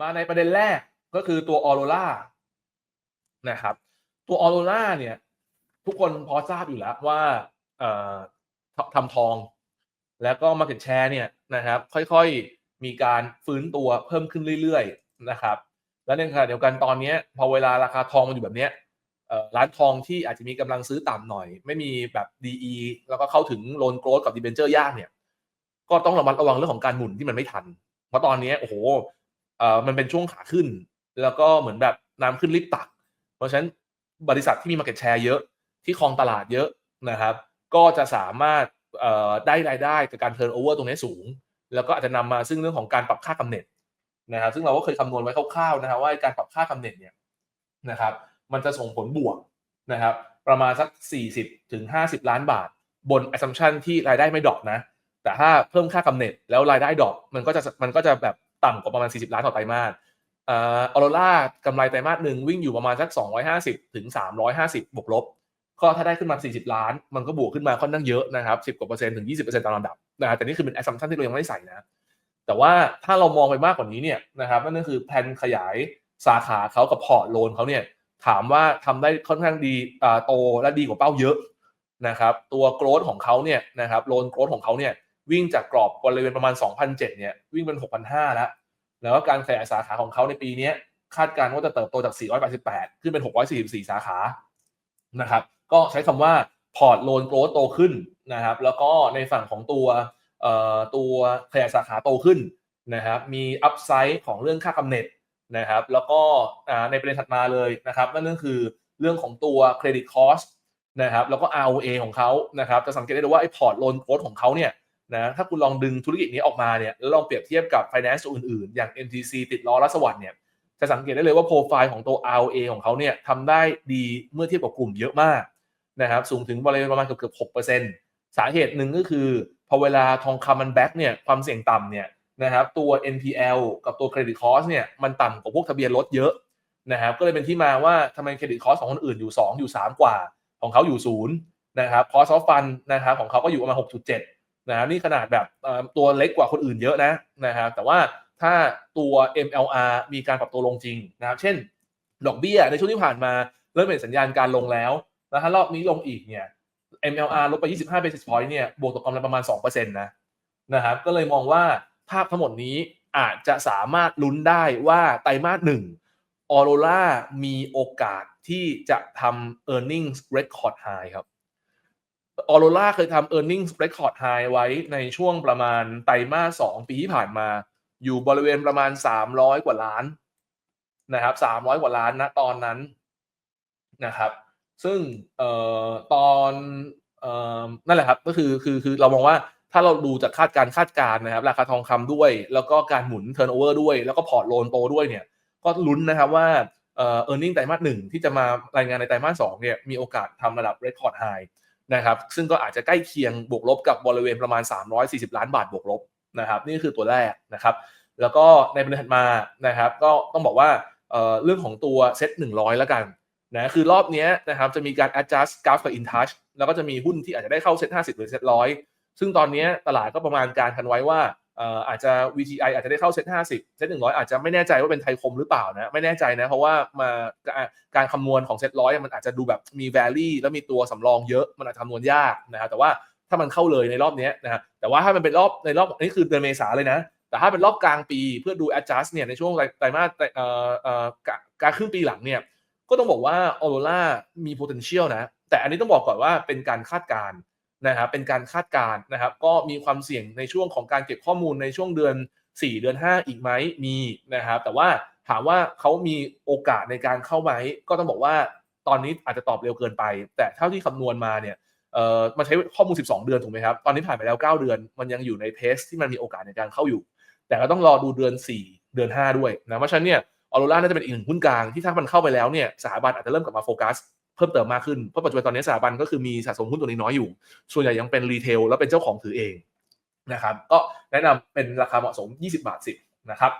มาในประเด็นแรกก็คือตัวออโรรานะครับ ตัวออโรราเนี่ย ทุกคนพอทราบอยู่แล้วว่าทำทอง แล้วก็ Market Share เนี่ยนะครับ ค่อยๆมีการฟื้นตัวเพิ่มขึ้นเรื่อยๆนะครับ และในขณะเดียวกันตอนนี้พอเวลาราคาทองมันอยู่แบบนี้ร้านทองที่อาจจะมีกำลังซื้อต่ำหน่อย ไม่มีแบบ DE แล้วก็เข้าถึงโลนโกรดกับดีเบนเจอร์ยากเนี่ย ก็ต้องระมัดระวังเรื่องของการหมุนที่มันไม่ทัน เพราะตอนนี้โอ้โห เอ่อมันเป็นช่วงขาขึ้น แล้วก็เหมือนแบบน้ำขึ้นรีบตัก เพราะฉะนั้นบริษัทที่มี Market Share เยอะที่ครองตลาดเยอะนะครับ ก็จะสามารถได้รายได้จากการ turnover ตรงนี้สูง แล้วก็อาจจะนำมาซึ่งเรื่องของการปรับค่ากำเนิดนะครับ ซึ่งเราก็เคยคำนวณไว้คร่าวๆนะครับว่าการปรับค่ากำเนิดเนี่ยนะครับ มันจะส่งผลบวกนะครับ ประมาณสัก 40ถึง50 ล้านบาท บน assumption ที่รายได้ไม่ดรอปนะ แต่ถ้าเพิ่มค่ากำเนิดแล้วรายได้ดรอปมันก็จะมันก็จะแบบ ต่ำกว่าประมาณ 40 ล้านต่อไตรมาสเอ่อออโรล่ากำไรไตรมาสหนึ่งวิ่งอยู่ประมาณสัก 250 ถึง 350 บวกลบ ก็ถ้าได้ขึ้นมา 40 ล้าน มันก็บวกขึ้นมาค่อนข้างเยอะนะครับ 10 กว่าเปอร์เซ็นต์ถึง 20%ตามลำดับนะครับแต่นี่คือเป็น assumption ที่เรายังไม่ได้ใส่นะ แต่ว่าถ้าเรามองไปมากกว่านี้เนี่ยนะครับนั่นก็คือแผนขยายสาขาเขากับพอร์ตโลนเขาเนี่ยถามว่าทำได้ค่อนข้างดีอ่าโตและดีกว่าเป้าเยอะนะครับตัวโกรดของเขาเนี่ยนะครับโลนโกรดของเขาเนี่ย วิ่งจากกรอบบริเวณประมาณ 2,007เนี่ยวิ่งเป็น 6,500 แล้ว แล้วก็การขยายสาขาของเขาในปีนี้คาดการณ์ว่าจะเติบโตจาก 488 ขึ้นเป็น 644 สาขานะครับก็ใช้คำว่าพอร์ตโลนโกรโตขึ้นนะครับแล้วก็ในฝั่งของตัวตัวขยายสาขาโตขึ้นนะครับมีอัพไซด์ของเรื่องค่ากำเนิดนะครับแล้วก็ในประเด็นถัดมาเลยนะครับนั่นก็คือเรื่องของตัวเครดิตคอสนะครับแล้วก็ ROA ของเขานะครับจะสังเกตได้เลยว่าไอ้พอร์ตโลนโกรของเขาเนี่ย นะถ้าคุณลองดึงธุรกิจนี้ออกมาเนี่ยแล้วลองเปรียบเทียบกับ finance ตัวอื่นๆ อย่าง MTC ติดล้อรัสวัสด์เนี่ยจะสังเกตได้เลยว่าโปรไฟล์ของตัว ROA ของเขาเนี่ยทำได้ดีเมื่อเทียบกับกลุ่มเยอะมากนะครับสูงถึงบริเวณประมาณเกือบเกือบหกเปอร์เซ็นต์สาเหตุหนึ่งก็คือพอเวลาทองคำมันแบ็กเนี่ยความเสี่ยงต่ำเนี่ยนะครับตัว NPL กับตัว Credit Cost เนี่ยมันต่ำกว่าพวกทะเบียนรถเยอะนะครับก็เลยเป็นที่มาว่าทำไม Credit Cost ของคนอื่นอยู่ 2 อยู่ 3 กว่า ของเขาอยู่0นะครับ Cost of Fund นะครับของเขาก็อยู่ประมาณ6.7 นะครับนี่ขนาดแบบตัวเล็กกว่าคนอื่นเยอะนะนะครับแต่ว่าถ้าตัว MLR มีการปรับตัวลงจริงนะครับเช่น ดอกเบี้ยในช่วงที่ผ่านมาเริ่มเป็นสัญญาณการลงแล้ว แล้วถ้ารอบนี้ลงอีกเนี่ย MLR ลดไป 25 basis point เนี่ยบวกต่อกำไรประมาณ 2%นะนะครับก็เลยมองว่าภาพทั้งหมดนี้อาจจะสามารถลุ้นได้ว่าไตรมาสหนึ่งออโรล่ามีโอกาสที่จะทำ earnings record high ครับ ออโรล่าเคยทำ e a r n i n g record high ไฮไว้ในช่วงประมาณไตรมาส2ปีที่ผ่านมา อยู่บริเวณประมาณ 300 กว่าล้านนะครับ300 กว่าล้านนะตอนนั้นนะครับ ซึ่งเอ่อตอนเอ่อนั่นแหละครับก็คือคือคือเรามองว่าถ้าเราดูจากคาดการคาดการณ์นะครับ ราคาทองคำด้วย แล้วก็การหมุน turnover ด้วย แล้วก็พอร์ตโลนโตด้วยเนี่ย ก็ลุ้นนะครับว่าเอ่อ earning ไตรมาสหนึ่งที่จะมารายงานในไตรมาสสองเนี่ยมีโอกาสทำระดับ record high นะครับซึ่งก็อาจจะใกล้เคียงบวกลบกับบริเวณประมาณ 340 ล้านบาทบวกลบนะครับนี่คือตัวแรกนะครับแล้วก็ในประเด็นถัดมานะครับก็ต้องบอกว่าเเรื่องของตัวเซ็ต100 แล้วกันนะคือรอบนี้นะครับจะมีการ adjust graph กับ in touch แล้วก็จะมีหุ้นที่อาจจะได้เข้าเซ็ต50 หรือเซ็ต100 ซึ่งตอนนี้ตลาดก็ประมาณการกันไว้ว่า อาจจะ VTI อาจจะได้เข้าเซ็ต50 เซ็ต100 อาจจะไม่แน่ใจว่าเป็นไทยคมหรือเปล่านะ ไม่แน่ใจนะ เพราะว่ามาการคำนวณของเซ็ตร้อยมันอาจจะดูแบบมี valley แล้วมีตัวสำรองเยอะ มันอาจจะคำนวณยากนะครับแต่ว่าถ้ามันเข้าเลยในรอบนี้นะครับแต่ว่าถ้ามันเป็นรอบในรอบนี้คือเดือนเมษาเลยนะ แต่ถ้าเป็นรอบกลางปีเพื่อดู adjust เนี่ยในช่วงไตรมาสกะการครึ่งปีหลังเนี่ยก็ต้องบอกว่าออโรล่ามี potential นะแต่อันนี้ต้องบอกก่อนว่าเป็นการคาดการณ์ นะครับเป็นการคาดการณ์นะครับ ก็มีความเสี่ยงในช่วงของการเก็บข้อมูลในช่วงเดือน 4 เดือน 5 อีกไหมมีนะครับ แต่ว่าถามว่าเขามีโอกาสในการเข้าไหมก็ต้องบอกว่าตอนนี้อาจจะตอบเร็วเกินไป แต่เท่าที่คำนวณมาเนี่ยเอ่อมันใช้ข้อมูล 12 เดือนถูกไหมครับตอนนี้ผ่านไปแล้ว 9 เดือน มันยังอยู่ในเพสที่มันมีโอกาสในการเข้าอยู่ แต่ก็ต้องรอดูเดือน 4 เดือน 5 ด้วยนะเพราะฉะนั้นเนี่ยออโรล่าน่าจะเป็นอีกหนึ่งหุ้นกลางที่ถ้ามันเข้าไปแล้วเนี่ยสถาบันอาจจะเริ่มกลับมาโฟกัส เพิ่มเติมมากขึ้น เพราะปัจจุบันตอนนี้สถาบันก็คือมีสะสมหุ้นตัวนี้น้อยอยู่ ส่วนใหญ่ยังเป็นรีเทลและเป็นเจ้าของถือเองนะครับก็แนะนำเป็นราคาเหมาะสม 20 บาท 10 นะครับ